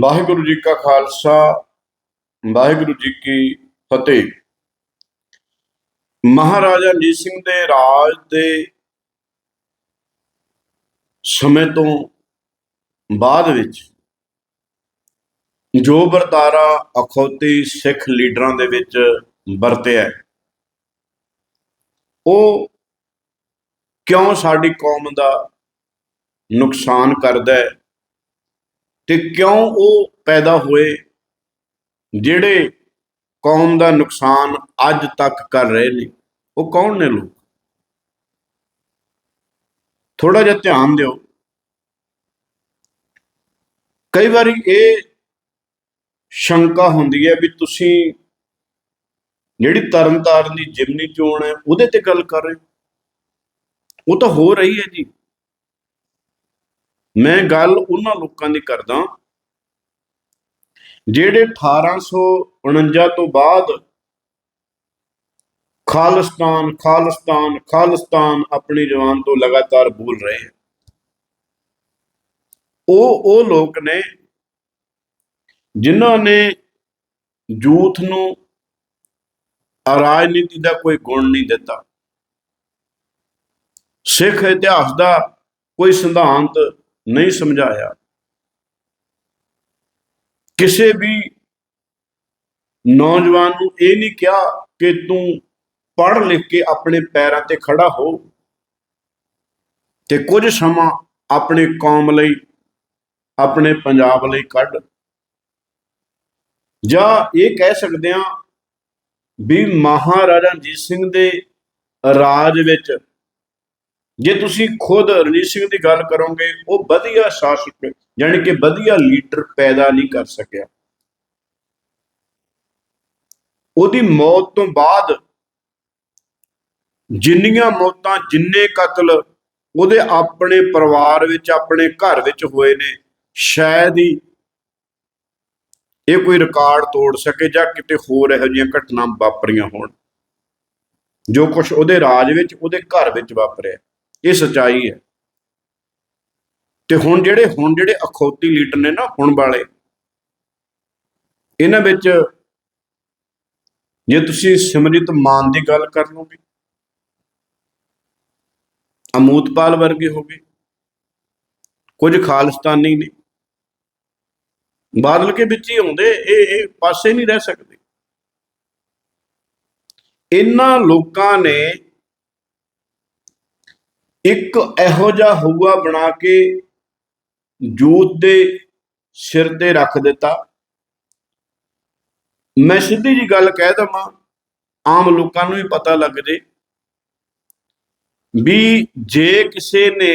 ਵਾਹਿਗੁਰੂ ਜੀ ਕਾ ਖਾਲਸਾ, ਵਾਹਿਗੁਰੂ ਜੀ ਕੀ ਫਤਿਹ। ਮਹਾਰਾਜਾ ਰਣਜੀਤ ਸਿੰਘ ਦੇ ਰਾਜ ਦੇ ਸਮੇਂ ਤੋਂ ਬਾਅਦ ਵਿੱਚ ਜੋ ਵਰਤਾਰਾ ਅਖੌਤੀ ਸਿੱਖ ਲੀਡਰਾਂ ਦੇ ਵਿੱਚ ਵਰਤਿਆ ਉਹ ਕਿਉਂ ਸਾਡੀ ਕੌਮ ਦਾ ਨੁਕਸਾਨ ਕਰਦਾ ਹੈ? ਤੇ ਕਿਉਂ ਉਹ ਪੈਦਾ ਹੋਏ? ਜਿਹੜੇ ਕੌਮ ਦਾ ਨੁਕਸਾਨ ਅੱਜ ਤੱਕ ਕਰ ਰਹੇ ਨੇ, ਉਹ ਕੌਣ ਨੇ ਲੋਕ? ਥੋੜਾ ਜਿਹਾ ਧਿਆਨ ਦਿਓ। ਕਈ ਵਾਰੀ ਇਹ ਸ਼ੰਕਾ ਹੁੰਦੀ ਹੈ ਵੀ ਤੁਸੀਂ ਜਿਹੜੀ ਤਰਨਤਾਰਨ ਦੀ ਜਿਮਨੀ ਚੋਣ ਹੈ, ਉਹਦੇ ਤੇ ਗੱਲ ਕਰ ਰਹੇ ਹੋ। ਉਹ ਤਾਂ ਹੋ ਰਹੀ ਹੈ ਜੀ। ਮੈਂ ਗੱਲ ਉਹਨਾਂ ਲੋਕਾਂ ਦੀ ਕਰਦਾ ਜਿਹੜੇ 1849 ਤੋਂ ਬਾਅਦ ਖਾਲਿਸਤਾਨ ਖਾਲਿਸਤਾਨ ਖਾਲਿਸਤਾਨ ਆਪਣੀ ਜ਼ੁਬਾਨ ਤੋਂ ਲਗਾਤਾਰ ਬੋਲ ਰਹੇ ਹੈ ਉਹ ਉਹ ਲੋਕ ਨੇ ਜਿਨ੍ਹਾਂ ਨੇ ਯੂਥ ਨੂੰ ਰਾਜਨੀਤੀ ਦਾ ਕੋਈ ਗੁਣ ਨਹੀਂ ਦਿੱਤਾ। ਸਿੱਖ ਇਤਿਹਾਸ ਦਾ ਕੋਈ ਸਿਧਾਂਤ ਨਹੀਂ ਸਮਝਾਇਆ। ਕਿਸੇ ਵੀ ਨੌਜਵਾਨ ਨੂੰ ਇਹ ਨਹੀਂ ਕਿਹਾ ਕਿ ਤੂੰ ਪੜ੍ਹ ਲਿਖ ਕੇ ਆਪਣੇ ਪੈਰਾਂ ਤੇ ਖੜਾ ਹੋ ਤੇ ਕੁਝ ਸਮਾਂ ਆਪਣੇ ਕੌਮ ਲਈ, ਆਪਣੇ ਪੰਜਾਬ ਲਈ ਕੱਢ। ਜਾਂ ਇਹ ਕਹਿ ਸਕਦੇ ਹਾਂ ਵੀ ਮਹਾਰਾਜਾ ਰਣਜੀਤ ਸਿੰਘ ਦੇ ਰਾਜ ਵਿੱਚ ਜੇ ਤੁਸੀਂ ਖੁਦ ਰਣਜੀਤ ਸਿੰਘ ਦੀ ਗੱਲ ਕਰੋਗੇ, ਉਹ ਵਧੀਆ ਸ਼ਾਸਕ, ਯਾਨੀ ਕਿ ਵਧੀਆ ਲੀਡਰ ਪੈਦਾ ਨਹੀਂ ਕਰ ਸਕਿਆ। ਉਹਦੀ ਮੌਤ ਤੋਂ ਬਾਅਦ ਜਿੰਨੀਆਂ ਮੌਤਾਂ, ਜਿੰਨੇ ਕਤਲ ਉਹਦੇ ਆਪਣੇ ਪਰਿਵਾਰ ਵਿੱਚ, ਆਪਣੇ ਘਰ ਵਿੱਚ ਹੋਏ ਨੇ, ਸ਼ਾਇਦ ਹੀ ਇਹ ਕੋਈ ਰਿਕਾਰਡ ਤੋੜ ਸਕੇ ਜਾਂ ਕਿਤੇ ਹੋਰ ਇਹੋ ਜਿਹੀਆਂ ਘਟਨਾ ਵਾਪਰੀਆਂ ਹੋਣ, ਜੋ ਕੁਝ ਉਹਦੇ ਰਾਜ ਵਿੱਚ, ਉਹਦੇ ਘਰ ਵਿੱਚ ਵਾਪਰਿਆ। ਇਹ ਸਚਾਈ ਹੈ। ਤੇ ਹੁਣ ਜਿਹੜੇ ਹੁਣ ਜਿਹੜੇ ਅਖੌਤੀ ਲੀਡਰ ਨੇ ਨਾ, ਹੁਣ ਵਾਲੇ, ਇਹਨਾਂ ਵਿੱਚ ਜੇ ਤੁਸੀਂ ਸਿਮਰਿਤ ਮਾਨ ਦੀ ਗੱਲ ਕਰ ਲਓਗੇ, ਅਮੂਤਪਾਲ ਵਰਗੇ ਹੋਗੇ ਕੁਝ ਖਾਲਿਸਤਾਨੀ ਨੇ, ਬਾਦਲ ਕੇ ਵਿੱਚ ਹੀ ਆਉਂਦੇ, ਇਹ ਇਹ ਪਾਸੇ ਨਹੀਂ ਰਹਿ ਸਕਦੇ। ਇਹਨਾਂ ਲੋਕਾਂ ਨੇ ਇੱਕ ਇਹੋ ਜਿਹਾ ਹਊਆ ਬਣਾ ਕੇ ਜੂਤ ਦੇ ਸਿਰ ਤੇ ਰੱਖ ਦਿੱਤਾ। ਮੈਂ ਸਿੱਧੀ ਜੀ ਗੱਲ ਕਹਿ ਦਵਾਂ, ਆਮ ਲੋਕਾਂ ਨੂੰ ਵੀ ਪਤਾ ਲੱਗ ਜੇ ਵੀ ਜੇ ਕਿਸੇ ਨੇ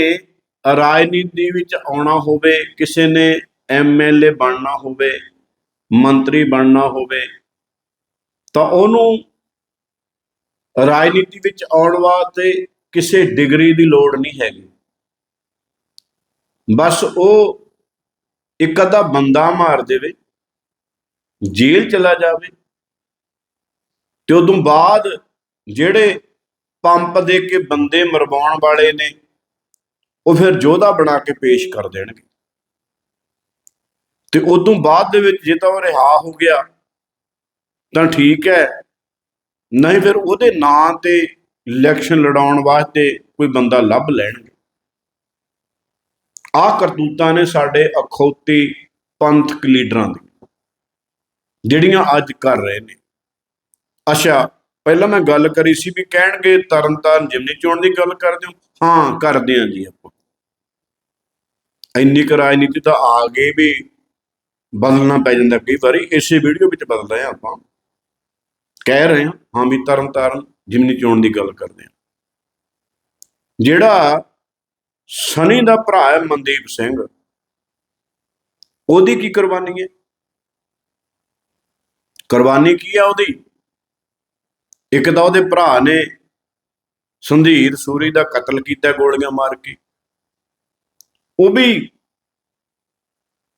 ਰਾਜਨੀਤੀ ਵਿੱਚ ਆਉਣਾ ਹੋਵੇ, ਕਿਸੇ ਨੇ ਐਮਐਲਏ ਬਣਨਾ ਹੋਵੇ, ਮੰਤਰੀ ਬਣਨਾ ਹੋਵੇ, ਤਾਂ ਉਹਨੂੰ ਰਾਜਨੀਤੀ ਵਿੱਚ ਆਉਣ ਵਾਸਤੇ ਕਿਸੇ ਡਿਗਰੀ ਦੀ ਲੋੜ ਨਹੀਂ ਹੈਗੀ। ਬਸ ਉਹ ਇੱਕ ਅੱਧਾ ਬੰਦਾ ਮਾਰ ਦੇਵੇ, ਜੇਲ੍ਹ ਚਲਾ ਜਾਵੇ ਤੇ ਉਦੋਂ ਬਾਅਦ ਜਿਹੜੇ ਪੰਪ ਦੇ ਕੇ ਬੰਦੇ ਮਰਵਾਉਣ ਵਾਲੇ ਨੇ, ਉਹ ਫਿਰ ਯੋਧਾ ਬਣਾ ਕੇ ਪੇਸ਼ ਕਰ ਦੇਣਗੇ। ਤੇ ਉਦੋਂ ਬਾਅਦ ਦੇ ਵਿੱਚ ਜੇ ਤਾਂ ਉਹ ਰਿਹਾ ਹੋ ਗਿਆ, ਤਾਂ ਠੀਕ ਹੈ, ਨਹੀਂ ਫਿਰ ਉਹਦੇ ਨਾਂ ਤੇ ਇਲੈਕਸ਼ਨ ਲੜਾਉਣ ਵਾਸਤੇ ਕੋਈ ਬੰਦਾ ਲੱਭ ਲੈਣਗੇ। ਆਹ ਕਰਤੂਤਾਂ ਨੇ ਸਾਡੇ ਅਖੌਤੀ ਪੰਥਕ ਲੀਡਰਾਂ ਦੀ, ਜਿਹੜੀਆਂ ਅੱਜ ਕਰ ਰਹੇ ਨੇ। ਅੱਛਾ, ਪਹਿਲਾਂ ਮੈਂ ਗੱਲ ਕਰੀ ਸੀ ਵੀ ਕਹਿਣਗੇ ਤਰਨਤਾਰਨ ਜਿਮਨੀ ਚੋਣ ਦੀ ਗੱਲ ਕਰਦੇ ਹੋ? ਹਾਂ, ਕਰਦੇ ਹਾਂ ਜੀ ਆਪਾਂ। ਇੰਨੀ ਕੁ ਰਾਜਨੀਤੀ ਤਾਂ ਆ ਗਏ ਵੀ ਬਦਲਣਾ ਪੈ ਜਾਂਦਾ। ਕਈ ਵਾਰੀ ਇਸੇ ਵੀਡੀਓ ਵਿੱਚ ਬਦਲਦੇ ਆ ਆਪਾਂ। ਕਹਿ ਰਹੇ ਹਾਂ ਹਾਂ ਵੀ ਤਰਨਤਾਰਨ ਜਿਮਨੀ ਚੋਣ ਦੀ ਗੱਲ ਕਰਦੇ ਹਾਂ। ਜਿਹੜਾ ਸਨੀ ਦਾ ਭਰਾ ਹੈ ਮਨਦੀਪ ਸਿੰਘ, ਉਹਦੀ ਕੀ ਕੁਰਬਾਨੀ ਹੈ? ਕੁਰਬਾਨੀ ਕੀ ਹੈ ਉਹਦੀ? ਇੱਕ ਤਾਂ ਉਹਦੇ ਭਰਾ ਨੇ ਸੰਧੀਰ ਸੂਰੀ ਦਾ ਕਤਲ ਕੀਤਾ, ਗੋਲੀਆਂ ਮਾਰ ਕੇ। ਉਹ ਵੀ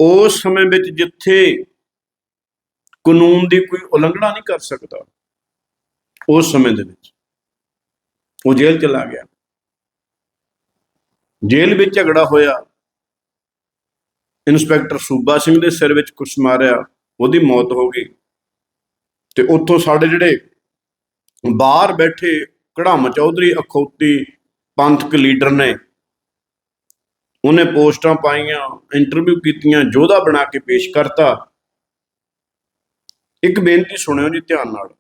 ਉਸ ਸਮੇਂ ਵਿੱਚ ਜਿੱਥੇ ਕਾਨੂੰਨ ਦੀ ਕੋਈ ਉਲੰਘਣਾ ਨਹੀਂ ਕਰ ਸਕਦਾ। ਉਸ ਸਮੇਂ ਦੇ ਵਿੱਚ। ਉਹ ਜੇਲ੍ਹ ਚਲਾ ਗਿਆ। ਜੇਲ੍ਹ ਵਿੱਚ ਝਗੜਾ ਹੋਇਆ। ਇਨਸਪੈਕਟਰ ਸੂਬਾ ਸਿੰਘ ਦੇ ਸਿਰ ਵਿੱਚ ਕੁਛ ਮਾਰਿਆ। ਉਹਦੀ ਮੌਤ ਹੋ ਗਈ। ਤੇ ਉੱਥੋਂ ਸਾਡੇ ਜਿਹੜੇ ਬਾਹਰ ਬੈਠੇ ਕੜਾਮ ਚੌਧਰੀ, ਅਖੌਤੀ ਪੰਥਕ ਲੀਡਰ ਨੇ, ਉਹਨੇ ਪੋਸਟਾਂ ਪਾਈਆਂ, ਇੰਟਰਵਿਊ ਕੀਤੀਆਂ, ਯੋਧਾ ਬਣਾ ਕੇ ਪੇਸ਼ ਕਰਤਾ। ਇੱਕ ਬੇਨਤੀ ਸੁਣਿਓ ਜੀ ਧਿਆਨ ਨਾਲ।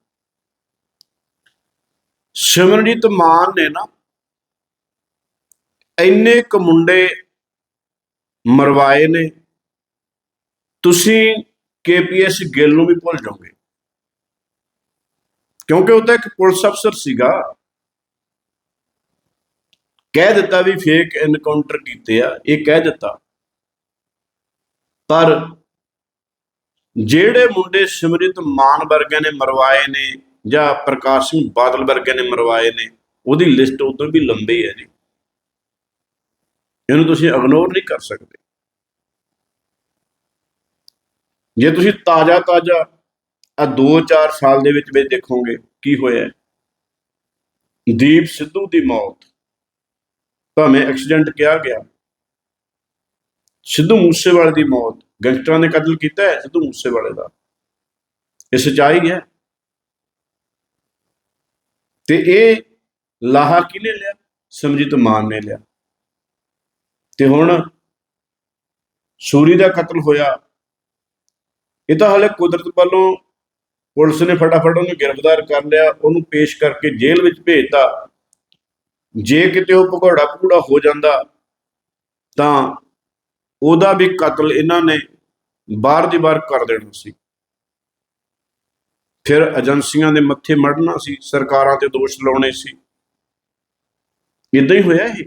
ਸਿਮਰਨਜੀਤ ਮਾਨ ਨੇ ਨਾ ਇੰਨੇ ਕੁ ਮੁੰਡੇ ਮਰਵਾਏ ਨੇ। ਤੁਸੀਂ ਕੇਪੀਐਸ ਗਿੱਲ ਨੂੰ ਵੀ ਭੁੱਲ ਜਾਓਗੇ। ਕਿਉਂਕਿ ਉਹ ਤਾਂ ਇੱਕ ਪੁਲਿਸ ਅਫਸਰ ਸੀਗਾ। ਕਹਿ ਦਿੱਤਾ ਵੀ ਫੇਕ ਐਨਕਾਊਂਟਰ ਕੀਤੇ ਆ, ਇਹ ਕਹਿ ਦਿੱਤਾ। ਪਰ ਜਿਹੜੇ ਮੁੰਡੇ ਸਿਮਰਿਤ ਮਾਨ ਵਰਗਿਆਂ ਨੇ ਮਰਵਾਏ ਨੇ ਜਾਂ ਪ੍ਰਕਾਸ਼ ਸਿੰਘ ਬਾਦਲ ਵਰਗੇ ਨੇ ਮਰਵਾਏ ਨੇ, ਉਹਦੀ ਲਿਸਟ ਉਦੋਂ ਵੀ ਲੰਬੀ ਹੈ ਜੀ। ਇਹਨੂੰ ਤੁਸੀਂ ਇਗਨੋਰ ਨਹੀਂ ਕਰ ਸਕਦੇ। ਜੇ ਤੁਸੀਂ ਤਾਜ਼ਾ ਤਾਜ਼ਾ ਆ 2-4 ਸਾਲ ਦੇ ਵਿੱਚ ਵੀ ਦੇਖੋਗੇ, ਕੀ ਹੋਇਆ ਦੀਪ ਸਿੱਧੂ ਦੀ ਮੌਤ। ਭਾਵੇਂ ਐਕਸੀਡੈਂਟ ਕਿਹਾ ਗਿਆ। ਸਿੱਧੂ ਮੂਸੇਵਾਲੇ ਦੀ ਮੌਤ। ਗੈਂਗਸਟਰਾਂ ਨੇ ਕਤਲ ਕੀਤਾ ਹੈ ਸਿੱਧੂ ਮੂਸੇਵਾਲੇ ਦਾ। ਇਹ ਸਚਾਈ ਹੈ। ਤੇ ਇਹ ਲਾਹਾ ਕਿਹਨੇ ਲਿਆ? ਸਮਝਿਤ ਮਾਨ ਨੇ ਲਿਆ। ਤੇ ਹੁਣ ਸੂਰੀ ਦਾ ਕਤਲ ਹੋਇਆ। ਇਹ ਤਾਂ ਹਲੇ ਕੁਦਰਤ ਵੱਲੋਂ ਪੁਲਿਸ ਨੇ ਫਟਾਫਟ ਉਹਨੂੰ ਗ੍ਰਿਫਤਾਰ ਕਰ ਲਿਆ। ਉਹਨੂੰ ਪੇਸ਼ ਕਰਕੇ ਜੇਲ੍ਹ ਵਿੱਚ ਭੇਜਤਾ। ਜੇ ਕਿਤੇ ਉਹ ਭਗੌੜਾ ਭੂੜਾ ਹੋ ਜਾਂਦਾ, ਤਾਂ ਉਹਦਾ ਵੀ ਕਤਲ ਇਹਨਾਂ ਨੇ ਬਾਹਰ ਦੀ ਬਾਹਰ ਕਰ ਦੇਣਾ ਸੀ। ਫਿਰ ਏਜੰਸੀਆਂ ਦੇ ਮੱਥੇ ਮੜਨਾ ਸੀ, ਸਰਕਾਰਾਂ ਤੇ ਦੋਸ਼ ਲਾਉਣੇ ਸੀ। ਇਦਾਂ ਹੀ ਹੋਇਆ ਇਹ।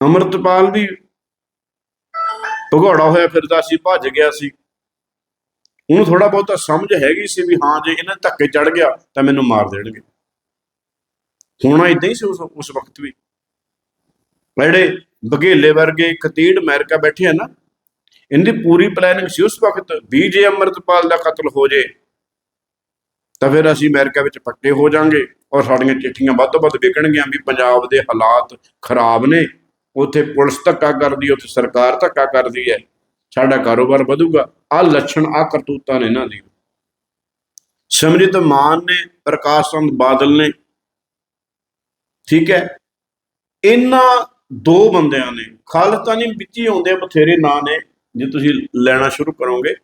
ਅਮਰਤਪਾਲ ਵੀ ਭਗੌੜਾ ਹੋਇਆ ਫਿਰਦਾ ਸੀ, ਭੱਜ ਗਿਆ ਸੀ। ਉਹਨੂੰ ਥੋੜਾ ਬਹੁਤਾ ਸਮਝ ਹੈਗੀ ਸੀ ਵੀ ਹਾਂ, ਜੇ ਇਹਨਾਂ ਧੱਕੇ ਚੜ ਗਿਆ, ਤਾਂ ਮੈਨੂੰ ਮਾਰ ਦੇਣਗੇ। ਹੋਣਾ ਇਦਾਂ ਹੀ ਸੀ ਉਸ ਵਕਤ ਵੀ। ਜਿਹੜੇ ਬਘੇਲੇ ਵਰਗੇ ਕਤੀੜ ਅਮਰੀਕਾ ਬੈਠੇ ਆ ਨਾ ਇਹਦੀ ਪੂਰੀ ਪਲੈਨਿੰਗ ਸੀ ਉਸ ਵਕਤ ਵੀ ਜੇ ਅਮਰਤਪਾਲ ਦਾ ਕਤਲ ਹੋ ਜੇ, ਤਾਂ ਫਿਰ ਅਸੀਂ ਅਮਰੀਕਾ ਵਿੱਚ ਪੱਕੇ ਹੋ ਜਾਾਂਗੇ ਔਰ ਸਾਡੀਆਂ ਚਿੱਠੀਆਂ ਵੱਧ ਤੋਂ ਵੱਧ ਵਿਕਣਗੀਆਂ ਵੀ ਪੰਜਾਬ ਦੇ ਹਾਲਾਤ ਖਰਾਬ ਨੇ। ਉੱਥੇ ਪੁਲਿਸ ਧੱਕਾ ਕਰਦੀ ਹੈ ਉੱਥੇ ਸਰਕਾਰ ਧੱਕਾ ਕਰਦੀ ਹੈ। ਸਾਡਾ ਕਾਰੋਬਾਰ ਵਧੂਗਾ। ਆ ਲੱਛਣ ਆ ਕਰਤੂਤਾਂ ਨੇ ਇਹਨਾਂ ਦੀ ਸਿਮਰਜੀਤ ਮਾਨ ਨੇ ਪ੍ਰਕਾਸ਼ ਚੰਦ ਬਾਦਲ ਨੇ। ਠੀਕ ਹੈ? ਇਹਨਾਂ ਦੋ ਬੰਦਿਆਂ ਨੇ ਖਾਲਸਤਾਨੀ ਵਿੱਚ ਹੀ ਆਉਂਦੇ ਬਥੇਰੇ ਨਾਂ ਨੇ। ਜੇ ਤੁਸੀਂ ਲੈਣਾ ਸ਼ੁਰੂ ਕਰੋਗੇ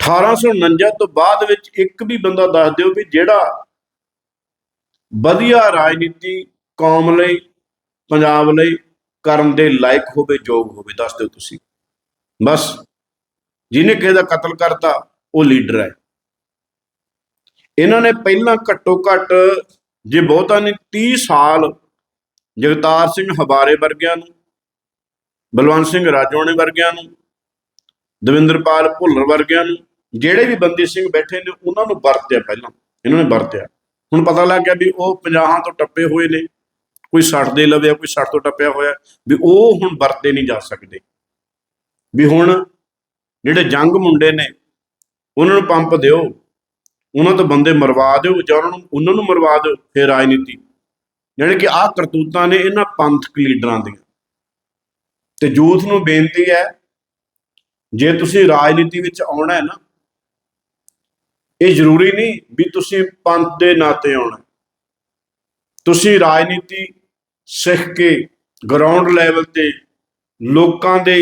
1849 ਤੋਂ ਬਾਅਦ ਵਿੱਚ ਇੱਕ ਵੀ ਬੰਦਾ ਦੱਸ ਦਿਓ ਵੀ ਜਿਹੜਾ ਵਧੀਆ ਰਾਜਨੀਤੀ, ਕੌਮ ਲਈ, ਪੰਜਾਬ ਲਈ ਕਰਨ ਦੇ ਲਾਇਕ ਹੋਵੇ, ਯੋਗ ਹੋਵੇ, ਦੱਸ ਦਿਓ ਤੁਸੀਂ। ਬਸ, ਜਿਹਨੇ ਕਿਸੇ ਦਾ ਕਤਲ ਕਰਤਾ, ਉਹ ਲੀਡਰ ਹੈ। ਇਹਨਾਂ ਨੇ ਪਹਿਲਾਂ ਘੱਟੋ ਘੱਟ, ਜੇ ਬਹੁਤਾ ਨੇ 30 ਸਾਲ ਜਗਤਾਰ ਸਿੰਘ ਹਬਾਰੇ ਵਰਗਿਆਂ ਨੂੰ ਬਲਵੰਤ ਸਿੰਘ ਰਾਜੋਣੇ ਵਰਗਿਆਂ ਨੂੰ, ਦਵਿੰਦਰਪਾਲ ਭੁੱਲਰ ਵਰਗਿਆਂ ਨੂੰ, ਜਿਹੜੇ ਵੀ ਬੰਦੀ ਸਿੰਘ ਬੈਠੇ ਨੇ, ਉਹਨਾਂ ਨੂੰ ਵਰਤਿਆ ਪਹਿਲਾਂ, ਇਹਨਾਂ ਨੇ ਵਰਤਿਆ। ਹੁਣ ਪਤਾ ਲੱਗ ਗਿਆ ਵੀ ਉਹ 50 ਤੋਂ ਟੱਪੇ ਹੋਏ ਨੇ, ਕੋਈ 60 ਦੇ ਲਵੇ ਕੋਈ 60 ਤੋਂ ਟੱਪਿਆ ਹੋਇਆ, ਵੀ ਉਹ ਹੁਣ ਵਰਤੇ ਨਹੀਂ ਜਾ ਸਕਦੇ। ਵੀ ਹੁਣ ਜਿਹੜੇ ਜੰਗ ਮੁੰਡੇ ਨੇ, ਉਹਨਾਂ ਨੂੰ ਪੰਪ ਦਿਓ, ਉਹਨਾਂ ਤੋਂ ਬੰਦੇ ਮਰਵਾ ਦਿਓ, ਜਾਂ ਉਹਨਾਂ ਨੂੰ ਉਹਨਾਂ ਨੂੰ ਮਰਵਾ ਦਿਓ, ਫਿਰ ਰਾਜਨੀਤੀ। ਯਾਨੀ ਕਿ ਆਹ ਕਰਤੂਤਾਂ ਨੇ ਇਹਨਾਂ ਪੰਥਕ ਲੀਡਰਾਂ ਦੀਆਂ। ਤੇ ਯੂਥ ਨੂੰ ਬੇਨਤੀ ਹੈ, ਜੇ ਤੁਸੀਂ ਰਾਜਨੀਤੀ ਵਿੱਚ ਆਉਣਾ ਹੈ ਨਾ, ਇਹ ਜ਼ਰੂਰੀ ਨਹੀਂ ਵੀ ਤੁਸੀਂ ਪੰਥ ਦੇ ਨਾਤੇ ਆਉਣਾ ਤੁਸੀਂ ਰਾਜਨੀਤੀ ਸਿੱਖ ਕੇ ਗਰਾਊਂਡ ਲੈਵਲ ਤੇ ਲੋਕਾਂ ਦੇ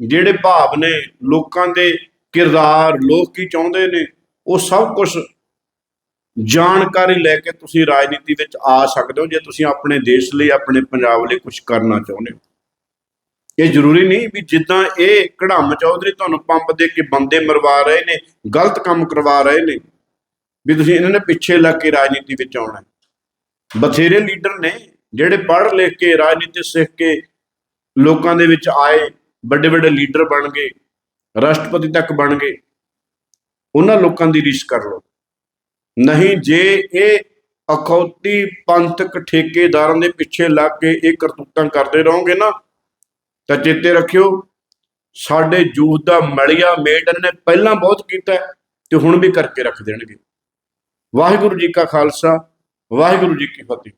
ਜਿਹੜੇ ਭਾਵ ਨੇ, ਲੋਕਾਂ ਦੇ ਕਿਰਦਾਰ, ਲੋਕ ਕੀ ਚਾਹੁੰਦੇ ਨੇ, ਉਹ ਸਭ ਕੁਝ ਜਾਣਕਾਰੀ ਲੈ ਕੇ ਤੁਸੀਂ ਰਾਜਨੀਤੀ ਵਿੱਚ ਆ ਸਕਦੇ ਹੋ, ਜੇ ਤੁਸੀਂ ਆਪਣੇ ਦੇਸ਼ ਲਈ, ਆਪਣੇ ਪੰਜਾਬ ਲਈ ਕੁਝ ਕਰਨਾ ਚਾਹੁੰਦੇ ਹੋ। ਇਹ ਜ਼ਰੂਰੀ ਨਹੀਂ ਵੀ ਜਿੱਦਾਂ ਇਹ ਕੜਾਮ ਚੌਧਰੀ ਤੁਹਾਨੂੰ ਪੰਪ ਦੇ ਕੇ ਬੰਦੇ ਮਰਵਾ ਰਹੇ ਨੇ, ਗਲਤ ਕੰਮ ਕਰਵਾ ਰਹੇ ਨੇ, ਵੀ ਤੁਸੀਂ ਇਹਨਾਂ ਨੇ ਪਿੱਛੇ ਲੱਗ ਕੇ ਰਾਜਨੀਤੀ ਵਿੱਚ ਆਉਣਾ ਬਥੇਰੇ ਲੀਡਰ ਨੇ ਜਿਹੜੇ ਪੜ੍ਹ ਲਿਖ ਕੇ, ਰਾਜਨੀਤੀ ਸਿੱਖ ਕੇ ਲੋਕਾਂ ਦੇ ਵਿੱਚ ਆਏ, ਵੱਡੇ ਵੱਡੇ ਲੀਡਰ ਬਣ ਗਏ, ਰਾਸ਼ਟਰਪਤੀ ਤੱਕ ਬਣ ਗਏ। ਉਹਨਾਂ ਲੋਕਾਂ ਦੀ ਰੀਸ ਕਰ ਲਓ। ਨਹੀਂ, ਜੇ ਇਹ ਅਖੌਤੀ ਪੰਥਕ ਠੇਕੇਦਾਰਾਂ ਦੇ ਪਿੱਛੇ ਲੱਗ ਕੇ ਇਹ ਕਰਤੂਤਾਂ ਕਰਦੇ ਰਹੋਗੇ ਨਾ ਤਾਂ ਚੇਤੇ ਰੱਖਿਓ, ਸਾਡੇ ਜੂਥ ਦਾ ਮਲਿਆ ਮੇਟ ਇਹਨਾਂ ਨੇ ਪਹਿਲਾਂ ਬਹੁਤ ਕੀਤਾ ਤੇ ਹੁਣ ਵੀ ਕਰਕੇ ਰੱਖ ਦੇਣਗੇ। ਵਾਹਿਗੁਰੂ ਜੀ ਕਾ ਖਾਲਸਾ, ਵਾਹਿਗੁਰੂ ਜੀ ਕੀ ਫਤਿਹ।